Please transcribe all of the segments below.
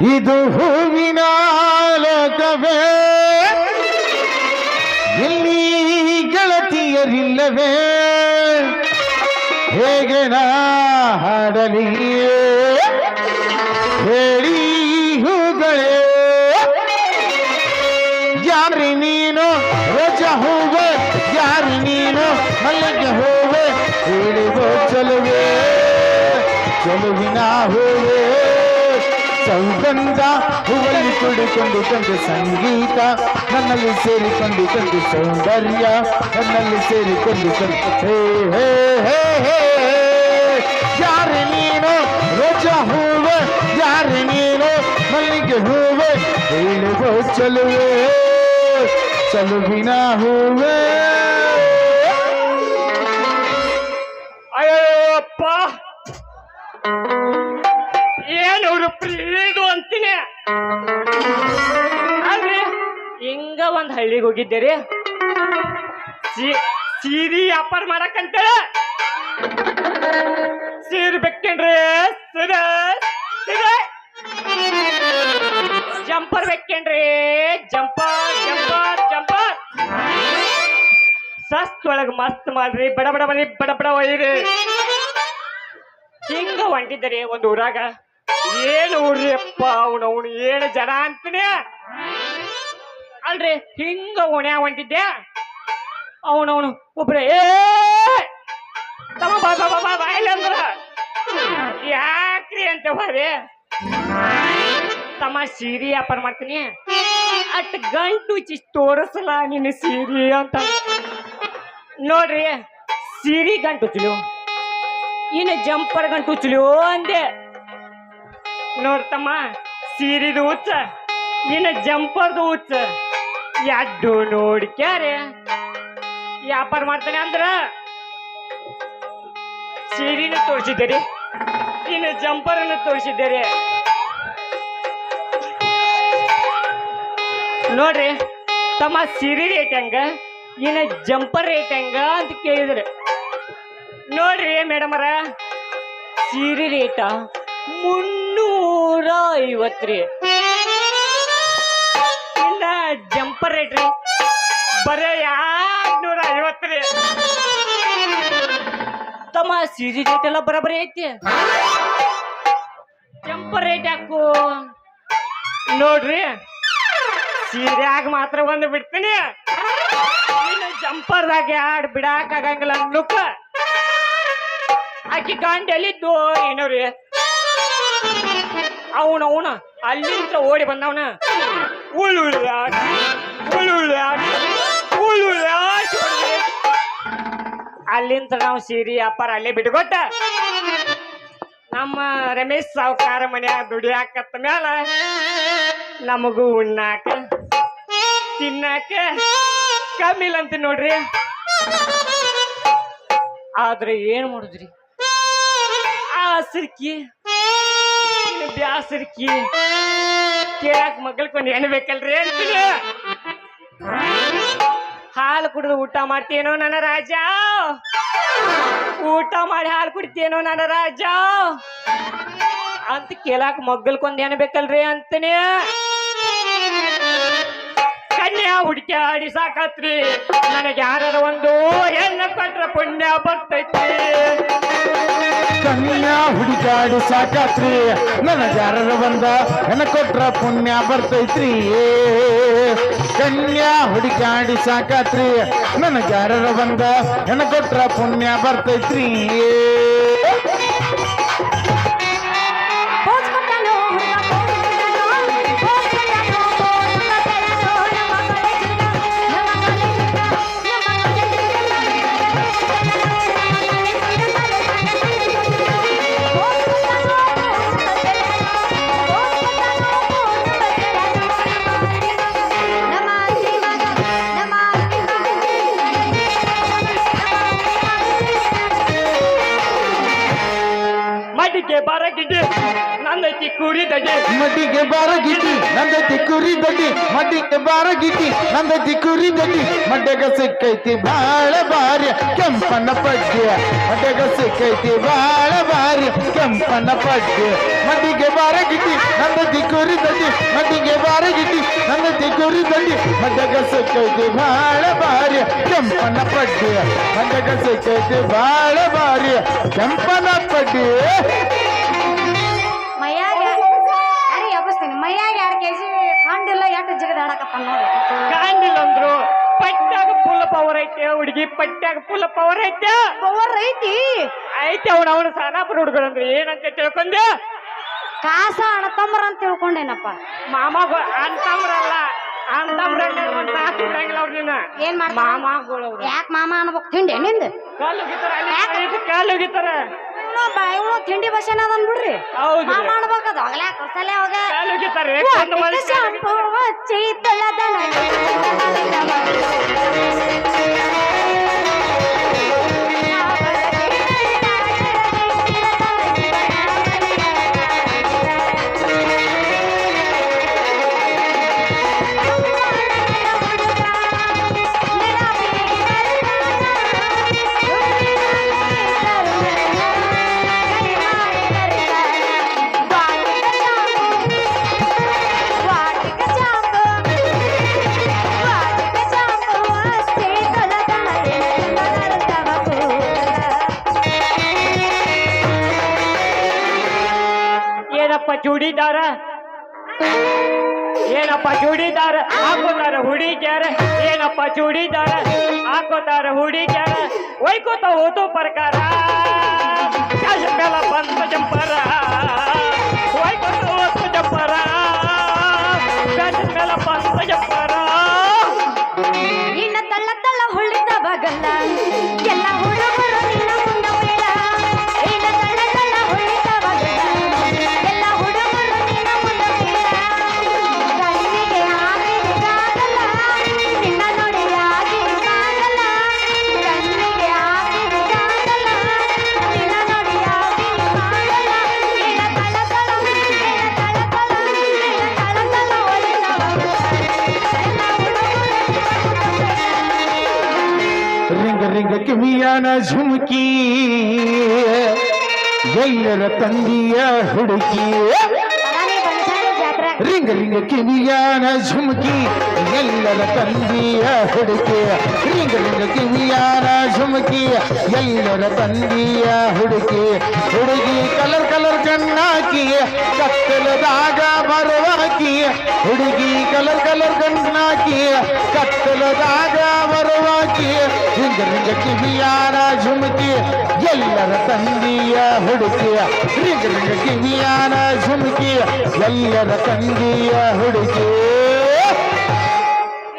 ಇದು ಹೂವಿನ ಲೋಕವೇ? ಇಲ್ಲಿ ಗೆಳತಿಯರಿಲ್ಲವೇ? ಹೇಗೆ ನಾ ಹಾಡಲಿ ಹೇಳಿ ಹೂಗಳೇ. ಯಾರಿ ನೀನು? ರೋಜ ಹೂವೆ? ಯಾರಿ ನೀನು? ಮಲ್ಲಿಗೆ ಹೂವೆ? ಹೇಳಿಗೋ ಚಲುವೆ? ಚಲುವಿನ ಹೂವೆ? ಸೌಗಂಧ ಹೂವಲ್ಲಿ ಕುಡಿಕೊಂಡು ತಂದು ಸಂಗೀತ, ನನ್ನಲ್ಲಿ ಸೇರಿಕೊಂಡು ತಂದು ಸೌಂದರ್ಯ, ನನ್ನಲ್ಲಿ ಸೇರಿಕೊಂಡು ತಂದು ಹೇ ಹೇ ಹೇ ಹೇ. ಯಾರು ನೀನು? ರೋಜ ಹೂವೆ. ಯಾರು ನೀನು? ಮಲ್ಲಿಗೆ ಹೂವೆ. ಹೇಳುವ ಚಲುವೆ, ಚಲುವಿನ ಹೂವೆ. ಪ್ರೀದು ಅಂತೀನಿ. ಅಲ್ರಿ ಹಿಂಗ ಒಂದ್ ಹಳ್ಳಿಗೆ ಹೋಗಿದ್ದೀರಿ? ಸೀರಿ ವ್ಯಾಪಾರ ಮಾಡಕ್ಕಂತ ಸೀರೆ ಬೇಕೇನ್ರಿ? ಸೀರೆ ಜಂಪರ್ ಬೇಕೇನ್ರಿ? Jumper jumper jumper. ಸಸ್ತ್ ಒಳಗ್ ಮಸ್ತ್ ಮಾಡ್ರಿ. ಬಡ ಬಡ ಬನ್ನಿ, ಬಡ ಬಡ ಒಯ್ಯಿರಿ ಹಿಂಗ ರೀ ಒಂದ್ ಊರಾಗ. ಏನು ಊರ್ರಿ ಅಪ್ಪ ಅವನು? ಅವನು ಏನು ಜನ ಅಂತೀನಿ? ಅಲ್ರಿ, ಹಿಂಗ ಓಣ್ಯಾ ಹೊಂಟಿದ್ದೆ. ಅವನವನು ಒಬ್ರೆ, ಏ, ತಮ್ಮ ಬಾ ಬಾ ಬಾ ಬಾ ಬಾ ಅಂದ್ರ. ಯಾಕ್ರಿ ಅಂತ ಬಾರಿ ತಮ್ಮ ಸೀರೆ ವ್ಯಾಪಾರ ಮಾಡ್ತೀನಿ. ಅಟ್ ಗಂಟು ಚಿ ತೋರಿಸಲ್ಲ ನಿನ್ನ ಸೀರೆ ಅಂತ. ನೋಡ್ರಿ, ಸೀರೆ ಗಂಟು ಚಲೋ ಇನ್ನು ಜಂಪರ್ ಗಂಟು ಚುಲು ಅಂದೆ. ನೋಡ್ತಮ್ಮ, ಸೀರಿದು ಹುಚ್ಚ, ಇನ್ನು ಜಂಪರ್ದು ಹುಚ್ಚ. ಎಡ್ಡು ನೋಡ್ಕ್ಯಾರೆ ವ್ಯಾಪಾರ ಮಾಡ್ತಾನೆ ಅಂದ್ರ ಸೀರಿನ ತೋರಿಸಿದ್ದೀರಿ, ಇನ್ನು ಜಂಪರನ್ನು ತೋರಿಸಿದ್ದೀರಿ. ನೋಡ್ರಿ, ತಮ್ಮ ಸೀರೆ ರೇಟ್ ಹೆಂಗ, ಇನ್ನು ಜಂಪರ್ ರೇಟ್ ಹೆಂಗ ಅಂತ ಕೇಳಿದ್ರೆ. ನೋಡ್ರಿ ಮೇಡಮರ, ಸೀರೆ ರೇಟ ಮುನ್ನೂರ ಐವತ್ರಿ ಇನ್ನ ಜಂಪರ್ ರೇಟ್ ರೀ ಬರೇ ಎರಡ್ನೂರ ರೀ ತಮ್ಮ ಸೀರೆ ರೇಟ್ ಎಲ್ಲ ಬರಬರಿ ಐತಿ. ಜಂಪರ್ ರೇಟ್ ಯಾಕು? ನೋಡ್ರಿ, ಸೀರೆಯಾಗ ಮಾತ್ರ ಬಂದು ಬಿಡ್ತೀನಿ. ಜಂಪರ್ದಾಗ ಯಾಡ್ ಬಿಡಾಕ ಆಗಂಗಿಲ್ಲ ನುಕ್ಕ ಆಕಿ ಗಂಡ ಎಲ್ಲಿದ್ದು ಏನೋ ರೀ. ಅವನ ಅವನ. ಅಲ್ಲಿಂದ ಓಡಿ ಬಂದವನ. ಅಲ್ಲಿಂದ ನಾವು ಸೀರಿ ಅಪ್ಪಾರ ಅಲ್ಲೇ ಬಿಟ್ಕೊಟ್ಟ. ನಮ್ಮ ರಮೇಶ್ ಸಾವುಕಾರ ಮನ್ಯಾಗ ದುಡಿಯಾಕತ್ತ ಮ್ಯಾಲ ನಮಗೂ ಉಣ್ಣಾಕ ತಿನ್ನಾಕ ಕಮ್ಮಿ ಇಲ್ಲ ಅಂತ ನೋಡ್ರಿ. ಆದ್ರೆ ಏನ್ ಮಾಡುದ್ರಿ? ಆ ಹಸಿರ್ಕಿ ಬ್ಯಾಸರ್ಕಿ ಕೇಳಾಕ ಒಂದು ಹೆಣ್ಣು ಬೇಕಲ್ರಿ ಅಂತೀನಿ. ಹಾಲು ಕುಡಿದು ಊಟ ಮಾಡ್ತೇನೋ ನನ್ನ ರಾಜ. ಊಟ ಮಾಡಿ ಹಾಲು ಕುಡಿತೇನೋ ನನ್ನ ರಾಜ. ಅಂತ ಕೇಳಾಕ ಮಗ್ಗಲ್ಕೊಂದ್ ಏನ್ ಬೇಕಲ್ರಿ ಅಂತೀನಿ. ಕನ್ಯಾ ಹುಡುಕಾಡಿ ಸಾಕತ್ರಿ. ನನಗೆ ಯಾರ ಒಂದು ಹೆಣ್ಣು ಕೊಟ್ರ ಪುಣ್ಯ ಬರ್ತೈತಿ. ಕನ್ಯಾ ಹುಡುಕಾಡಿ ಸಾಕಾತ್ರಿ. ನನ್ನ ಯಾರ ಬಂದ ಹೆಣ ಕೊಟ್ರ ಪುಣ್ಯ ಬರ್ತೈತ್ರಿ. ಕನ್ಯಾ ಹುಡುಕಾಡಿ ಸಾಕಾತ್ರಿ. ನನ್ನ ಯಾರ ಬಂದ ಹೆಣ ಕೊಟ್ರ ಪುಣ್ಯ ಬರ್ತೈತ್ರಿ. ನನ್ನೈತಿ ಕುರಿ ದಡ್ಡಿ ಮಡ್ಡಿಗೆ ಬಾರ ಗಿಡ್ಡಿ ನಂದೈತಿ ಕುರಿ ದಡ್ಡಿ ಮಡ್ಡಿಗೆ ಬಾರ ಗಿಡ್ಡಿ ನಂದೈತಿ ಕುರಿ ದಡ್ಡಿ ಮಡ್ಡೆಗ ಸಿಕ್ಕೈತಿ ಬಾಳ ಬಾರಿ ಕೆಂಪನ ಪಡ್ಡೆ ಮಡ್ಡೆಗ ಸಿಕ್ಕೈತಿ ಬಾಳ ಬಾರಿ ಕೆಂಪನ ಪಡ್ಡೆ ಮಡ್ಡಿಗೆ ಬಾರ ಗಿಡ್ಡಿ ನಂದೈತಿ ತಿಕ್ಕುರಿ ದಂಡಿ ಮಡ್ಡಿಗೆ ಬಾರ ಗಿಟ್ಟಿ ನನ್ನ ತಿಕ್ಕುರಿ ದಂಡಿ ಮಡ್ಡಗ ಸಿಕ್ಕೈತಿ ಬಾಳ ಬಾರಿ ಕೆಂಪನ ಪಡ್ಡಿ ಮಡ್ಡಗ ಸಿಕ್ಕೈತಿ ಬಾಳ ಬಾರಿ ಕೆಂಪನ ಪಡ್ಡಿ ಹಾಡಕತ್ತ ನೋಡಿ ಅಂದ್ರು ಫುಲ್ ಪವರ್ ಐತೆ ಹುಡುಗಿ ಪಟ್ಟಾಗ ಫುಲ್ ಪವರ್ ಐತೆ. ಪವರ್ ಐತಿ. ಐತೆ ಅವನ ಅವನ ಸಾನಾಪುರ ಹುಡುಗರು ಅಂದ್ರೆ ಏನಂತ ತಿಳ್ಕೊಂಡೆ? ಕಾಸ ಅಣ್ಣತಮ್ಮರ ಅಂತ ತಿಳ್ಕೊಂಡೇನಪ್ಪ. ಮಾಮ ನಿನ್ನ. ಏನ್ ಮಾಮಗಳು ಅವ್ರು. ಯಾಕೆ ಮಾಮ ಅನ್ಬೇಕು? ತಿಂಡಿ ನಿಂದ? ಕಾಲು ಹೋಗಿತಾರ ಅಲ್ಲಿ ಕಾಲು ಹೋಗಿತಾರ ಇವನು ತಿಂಡಿ ಬಸ್ಸೇನ ಅದನ್ ಬಿಡ್ರಿ ಹೌದು ಮಾಮ ಅನ್ಬೇಕದು ಹೋಗ್ಲಾ ಕಸಲೆ ಹೋಗ. ಕಾಲು ಹೋಗಿತಾರೆ ಒಂದು ಮಳೆ ಶಾಂಪು ಹಚ್ಚಿ ಚೂಡಿದಾರ ಹಾಕೋತಾರ ಹುಡಿಗ್ಯಾರ ಏನಪ್ಪ ಚೂಡಿದಾರ, ಹಾಕೋತಾರ ಹುಡಿಗ್ಯಾರ ಒಯ್ಕೋತ ಹೋತು ಪ್ರಕಾರ. ಬಂತ ಜಂಪರ ನಿನ್ನ ತಳ್ಳ ತಳ್ಳ ಹುಳ್ಳಿದ ಬಗಲ್ಲ. ರಿಂಗ ರಿಂಗ ಕಿವಿಯಾನ ಝುಮುಕಿ ಎಲ್ಲರ ತಂದಿಯ ಹುಡುಕಿ ಬರಾನಿ ಬನಶಂಕರಿ ಜಾತ್ರೆ ರಿಂಗ ರಿಂಗ ಕಿವಿಯಾನ ಝುಮುಕಿ ಎಲ್ಲರ ತಂದಿಯ ಹುಡುಕಿ ರಿಂಗ ರಿಂಗ ಕಿವಿಯಾನ ಝುಮುಕಿ ಎಲ್ಲರ ತಂದಿಯ ಹುಡುಕಿ ಹುಡುಗಿ ಕಲರ್ ಕಲರ್ ಕಣ್ಣಾಕಿ ಕತ್ತಲದಾಗ ಬರುವಾಕಿ ಹುಡುಗಿ ಕಲರ್ ಕಲರ್ ಕಣ್ಣಾಕಿ ಕತ್ತಲದಾಗ ಬರುವಾಕಿ ರಿಂಗ ರಿಂಗ ಝುಮಕಿ ಎಲ್ಲರ ತಂದಿಯ ಹುಡುಕಿ. ರಿಂಗ ರಿಂಗ ಕಿವಿಯಾನ ಝುಮುಕಿ ಎಲ್ಲರ ತಂದಿಯ ಹುಡುಕಿ.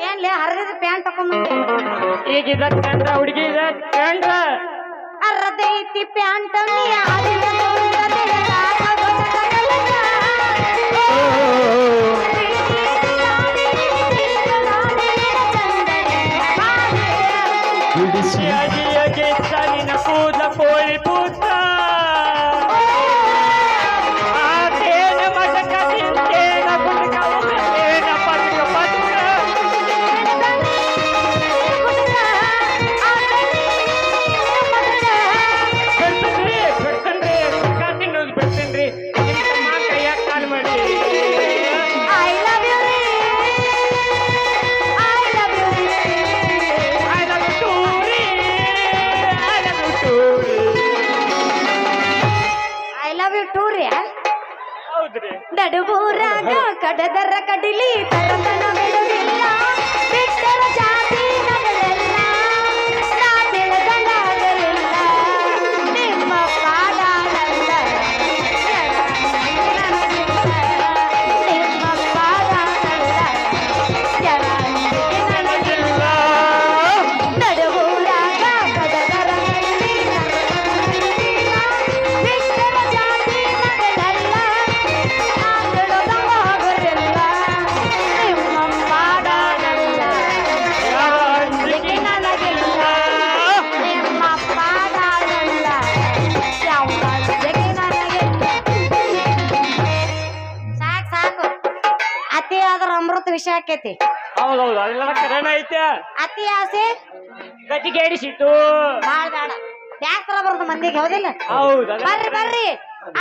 ಏನ್ಲೇ ಹರಿದ ಪ್ಯಾಂಟ್ ಈಗಿದ ಕಂಡ್ರ ಹುಡುಗಿ ಕಂಡ್ರ ಹರದೈತಿ ಪ್ಯಾಂಟ್ ಆಕೇತಿ? ಹೌದೌದು ಅದೆಲ್ಲ ಕರೆನ ಐತೆ. ಅತಿ ಆಸೆ ಗತಿಗೇಡಿಸಿತು ಬ್ಯಾಸ್ರ ಬರೋದು ಮಂದಿಗೆ ಹೌದಿಲ್ಲ? ಹೌದು ಬರ್ರಿ ಬರ್ರಿ.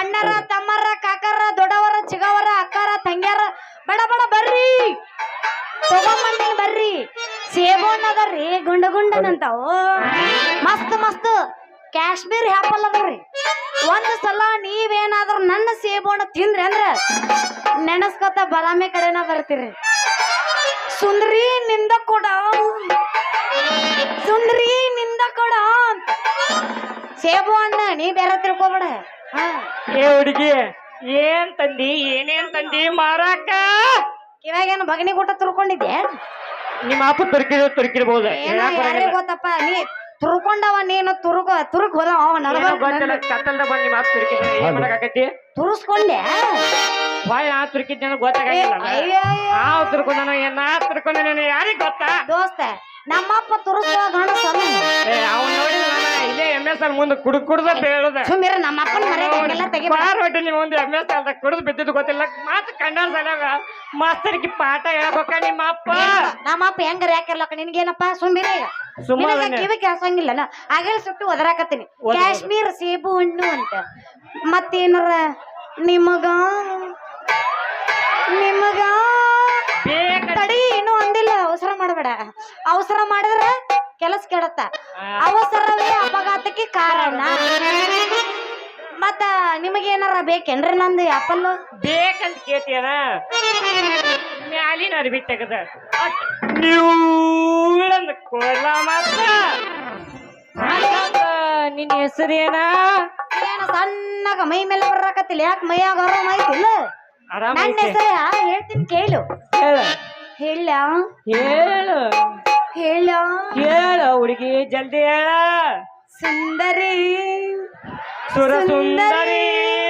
ಅಣ್ಣರ ತಮ್ಮರ ಕಾಕರ ದೊಡ್ಡವರ ಚಿಗವರ ಅಕ್ಕರ ತಂಗ್ಯಾರ ಬಡ ಬಡ ಬರ್ರಿ. ಬರ್ರಿ. ಸೇಬು ಹಣ್ಣ್ ಅದಾರ್ರಿ ಗುಂಡ ಗುಂಡನಂತಾವು. ಮಸ್ತ್ ಮಸ್ತ್. ಕಾಶ್ಮೀರ್ ಹ್ಯಾಪಲ್ ಅದಾವ್ರಿ ಒಂದ್ ಸಲ ನೀವೇನಾದ್ರೂ ನನ್ನ ಸೇಬು ಹಣ್ಣು ತಿಂದ್ರಿ ಅಂದ್ರ ನೆನಸ್ಕೊತ ಬದಾಮಿ ಕಡೆನ ಬರ್ತೀರಿ. ಸುಂದ್ರಿ ನಿಂದ ಕೊಡ. ಸುಂದ್ರಿ ನಿಂದ ಕೊಡ ಸೇಬು ಅಣ್ಣ ನೀ ಬೇರೆ ತಿಳ್ಕೊಬೇಡ. ಹಾ. ಏ ಹುಡುಗಿ ಏನ್ ತಂದಿ ಏನೇನ್ ತಂದಿ ಮಾರಾಕ? ಇವಾಗೇನು ಬಗನಿ ಊಟ ತುರ್ಕೊಂಡಿದ್ದೆ ನಿಮ್ಮ ಅಪ್ಪ ತುರ್ಕಿದ್ರು ತುರ್ಕಿರ್ಬೋದು. ಏನೋ ಯಾರೇ ಗೊತ್ತಪ್ಪ ನೀ ತುರ್ಕೊಂಡವ ನೀನು ತುರುಕ ತುರುಕ್ ಹೋದ ಅವ ಗೊತ್ತಿಲ್ಲ ಕತ್ತಲ್ದ ಬಂದ್ ನಿಮ್ಮ ಅಪ್ಪ ತುರ್ಕಿದ್ರೆ ಏನ್ ತುರುಸ್ಕೊಂಡೆ ಹೊಳ್ ಆ ತುರ್ಕಿದ್ನ ಗೊತ್ತಾಗಂಗಿಲ್ಲ. ತುರ್ಕೊಂಡನ ಏನ್ ನಾ ತುರ್ಕೊಂಡನ ಯಾರಿಗ್ ಗೊತ್ತಾ? ದೋಸ್ತ ನಮ್ಮಪ್ಪ ತುರುಸುವ ಗಂಡ ಸಮ ಏ ಅವ್ನ್ ನೋಡಿ ನಾನು ಇಲ್ಲೇ ಎಂ ಎಸ್ ಎಲ್ ಮುಂದೆ ಕುಡ್ ಕುಡ್ದ ಬೇಳದ ಸುಮ್ಮಿರ ನಮ್ಮಪ್ಪನ ಮರ್ಯಾದೆಲ್ಲ ತೆಗಿ ಬಾರ್ ಹೊಟ್ಟಿಲಿ ಮುಂದೆ ಎಂ ಎಸ್ ಎಲ್ ಕುಡ್ದು ಬಿದ್ದಿದ್ದು ಗೊತ್ತಿಲ್ಲ. ಮಾತು ಕಣ್ಣಾರ್ ಸಲಗ ಮಾಸ್ತರ್ಗೆ ಪಾಠ ಹೇಳ್ಬೇಕ ನಿಮ್ಮ ಅಪ್ಪ ನಮ್ಮಪ್ಪ ಹೆಂಗಾರ ಯಾಕಿರ್ಲಕ್ಕ ನಿನ್ಗೇನಪ್ಪ? ಸುಮ್ಮಿರ ಸುಮ್ಮನೆ ನಿನಗ ಕಿವಿ ಕೇಳ್ಸಂಗಿಲ್ಲ ಆಗಲೇ ಸುಟ್ಟು ಒದರಾಕತ್ತೀನಿ. ಒದ್ರ- ಕಾಶ್ಮೀರ್ ಸೇಬು ಹಣ್ಣು ಅಂತ. ಮತ್ತೇನಾರ? ನಿಮಗ ನಿಮಗ ತಡಿ ಇನ್ನೂ ಅಂದಿಲ್ಲ. ಅವಸರ ಮಾಡಬೇಡ. ಅವಸರ ಮಾಡಿದ್ರೆ ಕೆಲಸ ಕೆಡತ್ತ. ಅವಸರವೇ ಅಪಘಾತಕ್ಕೆ ಕಾರಣ. ಮತ್ತ ಏನಾರ ಬೇಕೇನ್ರಿ ನಂದು ಆಪಲ್ ಬೇಕಂತ ಕೇಳ್ತೀಯನ? ಮ್ಯಾಲಿನ ಅರ್ಬಿ ತೆಗದ. ನಿನ್ ಮಾತ್ರ. ನಿನ್ನ ಹೆಸರೇನ? ಏನ ಸಣ್ಣಗ ಮೈ ಮೇಲೆ ಬರ್ರಕತ್ತಿಲ್ಲ ಯಾಕೆ ಮೈಯಾಗ ಆರಾಮ ಐತಿಲ್ಲ ಆರಾಮ ನನ್ನ ಹೆಸರು ಹೇಳ್ತೀನಿ ಕೇಳು. ಹೇಳ. ಹೇಳ. ಹೇಳು. ಹೇಳ. ಹೇಳ ಹುಡುಗಿ ಜಲ್ದಿ ಹೇಳ. ಸುಂದರಿ. ಸುರ ಸುಂದರಿ. ಸುಂದರಿ.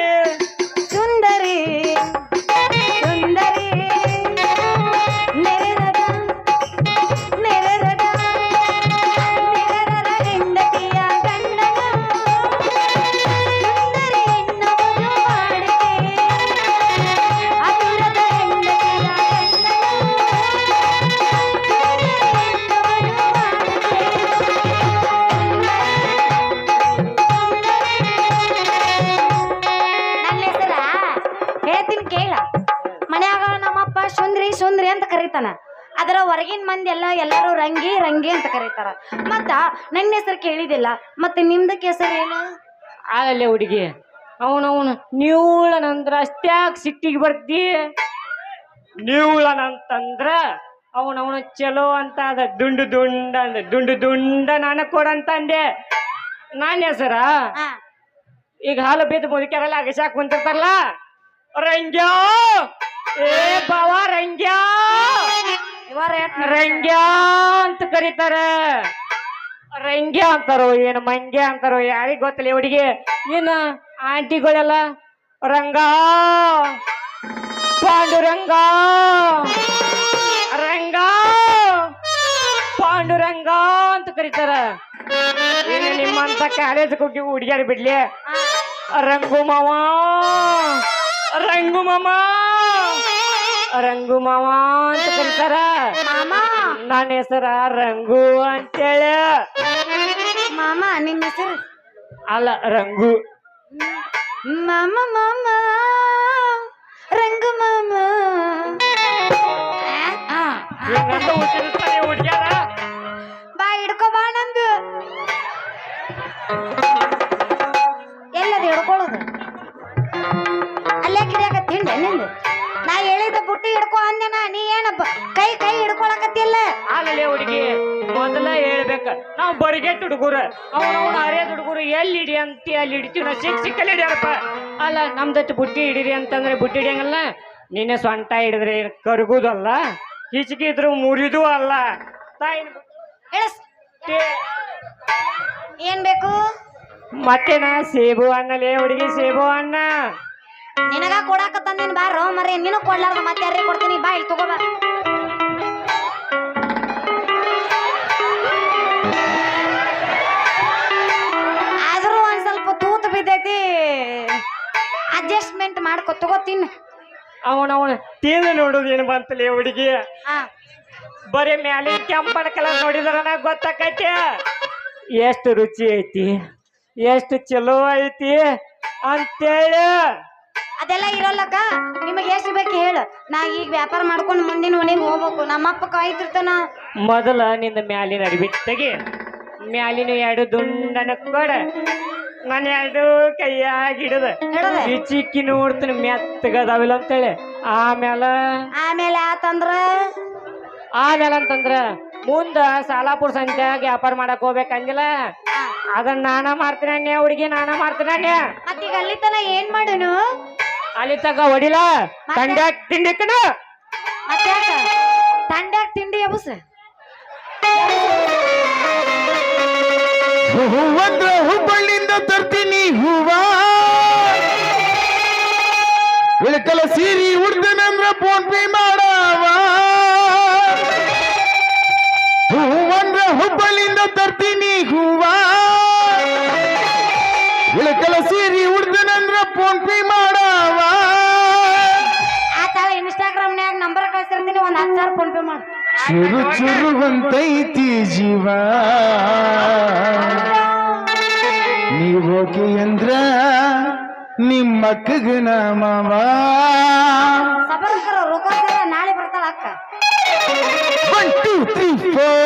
ಹೆಸರು ಕೇಳಿದಿಲ್ಲ ಮತ್ತೆ ನಿಮ್ದಕ್ಕೆ ಹೆಸರು ಏನು? ಆಗಲ್ಲೇ ಹುಡುಗಿ. ಅವನವನು ನೀವುಳನಂದ್ರ ಅಷ್ಟ್ಯಾಕ್ ಸಿಟ್ಟಿಗೆ ಬರ್ತಿ ನೀವುಳನಂತಂದ್ರ ಅವನವನು ಚಲೋ ಅಂತ ಅದ ದುಂಡು ದುಂಡ ಅಂದ. ದುಂಡು ದುಂಡ ನಾನು ಕೊಡಂತ ಅಂದೆ ನನ್ನ ಹೆಸರ? ಹಾ. ಈಗ ಹಾಲು ಬಿದ್ದು ಮುದುಕ್ಯಾರಲ್ಲ ಅಗಸಾಕ್ ಕುಂತಿರ್ತಾರಲ್ಲ ರಂಗ್ಯಾ! ಏ ಬಾವ ರಂಗ್ಯಾ! ರಂಗ್ಯ ರಂಗ್ಯಾ ಅಂತ ಕರೀತಾರ. ರಂಗ್ಯ ಅಂತಾರೋ ಏನು ಮಂಗ್ಯ ಅಂತಾರೋ ಯಾರಿಗ ಗೊತ್ತಿಲ್ಲ ಹುಡುಗಿ. ಏನ ಆಂಟಿಗಳೆಲ್ಲ ರಂಗ ಪಾಂಡುರಂಗ ರಂಗ ಪಾಂಡುರಂಗ ಅಂತ ಕರೀತಾರ. ಏನು ನಿಮ್ಮಂತ ಕಾಲೇಜ್ ಹೋಗಿ ಹುಡುಗಿಯರು ಬಿಡ್ಲಿ. ರಂಗು ಮಾವ ರಂಗು ಮಾಮ ರಂಗು ಮಾವ ಅಂತ ಕರೀತಾರ. ನನ್ನ ಹೆಸರ ರಂಗು ಅಂತೇಳಿ. ಮಾಮ ನಿಮ್ಮ ಹೆಸರು? ಅಲ್ಲ ರಂಗು. ಮಾಮ ಮಾಮ ರಂಗು ಮಾಮ. ಹುಡುಗ್ಯಾರ? ಬಾ ಹಿಡ್ಕೊ ಬಾ ನಂದು. ಎಲ್ಲದು ಹಿಡ್ಕೊಳ್ಳೋದು? ಮೊದಲ ಹೇಳ್ಬೇಕ. ನಾವು ಬರಿಗೆಟ್ ಹುಡುಗರು. ಅವನವನ ಹರಿಯದ ಹುಡುಗರು ಎಲ್ಲಿ ಹಿಡಿ ಅಂತ ಅಲ್ಲಿ ಹಿಡಿತೀವಿ ನಾವು ಸಿಕ್ ಸಿಕ್ಕಲ್ಲಿ ಹಿಡಿಯಾರಪ್ಪ ಅಲ್ಲ ನಮ್ದತ್ತು ಬುಟ್ಟಿ ಹಿಡೀರಿ ಅಂತಂದ್ರೆ ಬುಟ್ಟಿ ಹಿಡಿಯಂಗಲ್ಲ. ನಿನ್ನೆ ಸೊಂಟ ಹಿಡಿದ್ರೆ ಕರಗುದಲ್ಲ? ಹಿಚಕಿದ್ರು ಮುರಿದು ಅಲ್ಲ. ತಾಯಿ ಏನ್ ಬೇಕು? ಮತ್ತೇನ? ಸೇಬು ಅಣ್ಣಲೇ ಹುಡುಗಿ ಸೇಬು ಅಣ್ಣ ನಿನಗ ಕೊಡಾಕ ತಂದಿನ ಬಾರೋ ಮರೇ ನೀನು ಕೊಡ್ಲಾರ್ದ ಮತ್ತೆ ಯಾರಿಗೆ ಕೊಡ್ತೀನಿ? ಬಾ ಇಲ್ಲಿ ತಗೋ ಮಾಡ್ಕೊ ತಿನ್ನು ಅವನವನ ತಿಂದು ನೋಡುದು ಏನು ಬಂತಲೇ ಹುಡುಗಿ? ಹಾ. ಬರೀ ಮ್ಯಾಲೆ ಕೆಂಪನ ಕಲರ್ ನೋಡಿದ್ರ ನಂಗ್ ಗೊತ್ತಾಕೈತಿ. ಎಷ್ಟು ರುಚಿ ಐತಿ ಎಷ್ಟು ಚಲೋ ಐತಿ ಅಂತೇಳಿ. ಅದೆಲ್ಲ ಇರೋಲ್ಲಕ್ಕ ನಿಮಗೆ ಎಷ್ಟು ಬೇಕು ಹೇಳು. ನಾ ಈಗ ವ್ಯಾಪಾರ ಮಾಡ್ಕೊಂಡು ಮುಂದಿನ ಮನೆಗೆ ಹೋಗ್ಬೇಕು. ನಮ್ಮಪ್ಪ ಕಾಯ್ತಿರ್ತಾನ ಮೊದಲ ನಿನ್ನ ಮ್ಯಾಲಿನ ಅಡಿಬಿ ತೆಗಿ. ಮ್ಯಾಲಿನ ಎರಡು ದುಂಡನ ಕೊಡ. ನಾನು ಎರಡು ಕೈಯಾಗ ಹಿಡದ ಹಿಡದ ಈ ಚಿಕ್ಕಿ ನೋಡ್ತೀನಿ ಮೆತ್ತಗದಾವಿಲ್ಲ ಅಂತೇಳಿ. ಆಮೇಲೆ ಆಮೇಲೆ ಆತಂದ್ರ? ಆಮೇಲೆ ಅಂತಂದ್ರ ಮುಂದ ಸಾಲಾಪುರ ಸಂತ್ಯಾಗ ವ್ಯಾಪಾರ ಮಾಡಕ್ ಹೋಗ್ಬೇಕಂಗಿಲ್ಲ. ಅದನ್ನ ನಾನ ಮಾಡ್ತೀನಿ ಅಣ್ಣ ಹುಡುಗಿ ನಾನ ಮಾಡ್ತೀನಿ ಅಣ್ಣ ಮತ್ತೀಗ ಅಲ್ಲಿ ತನ ಏನ್ ಮಾಡುನು? ಅಲ್ಲಿ ತಗ ಹೊಡಿಲ ತಂಡ್ಯಾಗ ತಿಂಡಿ ಮತ್ತೆ ಯಾಕ? ತಂಡ್ಯಾಗ ತಿಂಡಿ ಎಬಸ್ ಹೂವಂದ್ರ ಹುಬ್ಬಳ್ಳಿಂದ ತರ್ತೀನಿ ಹೂವ. ಇಳಕಲ ಸೀರಿ ಉಡ್ದನಂದ್ರ ಫೋನ್ ಪೇ ಮಾಡವ. ಹೂವಂದ್ರ ಹುಬ್ಬಳ್ಳಿಂದ ತರ್ತೀನಿ ಹೂವ. ಇಳಕಲ ಸೀರಿ ಉಡ್ದನಂದ್ರ ಫೋನ್ ಪೇ ಮಾಡವ. ಆತಾಳ ಇನ್ಸ್ಟಾಗ್ರಾಮ್ನ್ಯಾಗ ನಂಬರ್ ಕಳ್ಸಿರ್ತೀನಿ, ಒಂದ್ ಹತ್ತು ಸಾವಿರ ಫೋನ್ ಪೇ ಮಾಡು. ಚುರು ಚುರುವಂತೈತಿ ಜೀವ. ನೀವೋಕೆ ಅಂದ್ರ ನಿಮ್ಮಕ್ಕಗ ನಮವ ನಾಳೆ ಬರ್ತಾಳ ಅಕ್ಕ. ಒನ್ ಟೂ ತ್ರೀ ಫೋರ್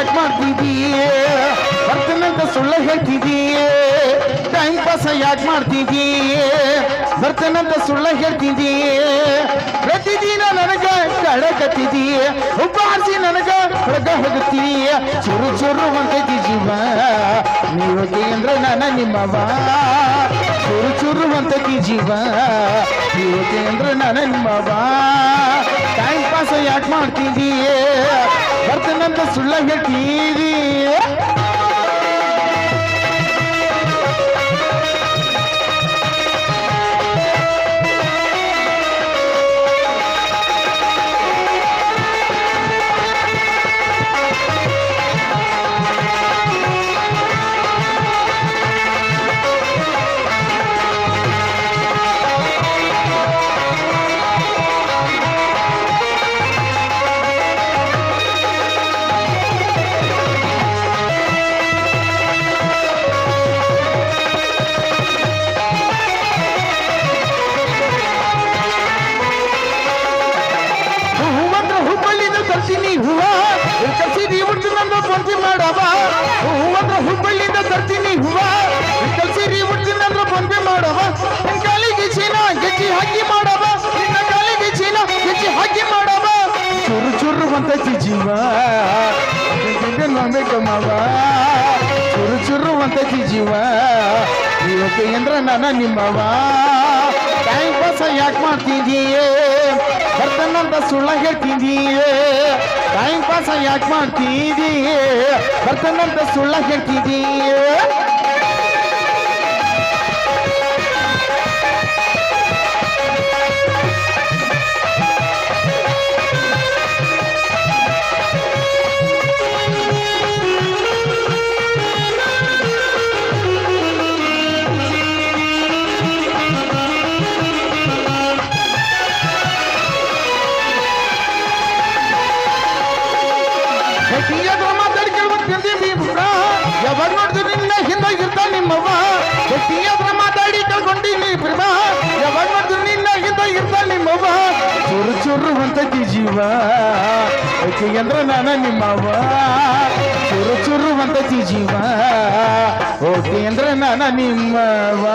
ಯಾಕೆ ಮಾಡ್ತಿದೀಯೇ ಬರ್ತನಂತ ಸುಳ್ಳ ಹೇಳ್ತಿದೀಯೇ ಟೈಮ್ ಪಾಸ್ ಯಾಕೆ ಮಾಡ್ತಿದೀಯೇ ಬರ್ತನಂತ ಸುಳ್ಳ ಹೇಳ್ತಿದೀಯೇ ಪ್ರತಿದಿನ ನನಗ ಕಳಕತ್ತಿದ್ದೀ ಉಪಹಾರಿಸಿ ನನಗ ಹೊರಗ ಹೋಗುತ್ತೀ ಚುರು ಚುರು ಅಂತೈತಿ ಜೀವ. ನೀವಕ್ಕೆ ಅಂದ್ರೆ ನಾನು ನಿಮ್ಮವ ಚುರು ಚುರು ಅಂತೈತಿ ಜೀವ. ನೀವಕ್ಕೆ ಅಂದ್ರೆ ನಾನು ನಿಮ್ಮವ ಟೈಮ್ ಪಾಸ್ ಯಾಕೆ ಮಾಡ್ತಿದ್ದೀ ಬರ್ತನಂತ ಸುಳ್ಳ ಹೇಳ್ತೀರಿ ಹೂವಂದ್ರ ಜೀವ. ಮಾವ. ಚುರು ಚುರು ಅಂತೈತಿ ಜೀವ. ಇವತ್ತು ಎಂದ್ರ ನನ್ನ ನಿಮ್ಮವ ಟೈಮ್ ಪಾಸ್ ಯಾಕೆ ಮಾಡ್ತಿದೀಯೇ? ಬರ್ತನಂತ ಸುಳ್ಳ ಹೇಳ್ತಿದೀಯೇ? ಟೈಮ್ ಪಾಸ್ ಯಾಕೆ ಮಾಡ್ತಿದೀಯೇ? ಬರ್ತನಂತ ಸುಳ್ಳ ಹೇಳ್ತಿದೀಯೇ? ಜೀವ ಓಕೆ ಅಂದ್ರ ನಾನ ನಿಮ್ಮವ್ವ. ಚುರು ಚುರು ಅಂತೈತಿ ಜೀವ. ಓಕೆ ಅಂದ್ರ ನಾನ ನಿಮ್ಮವ್ವ.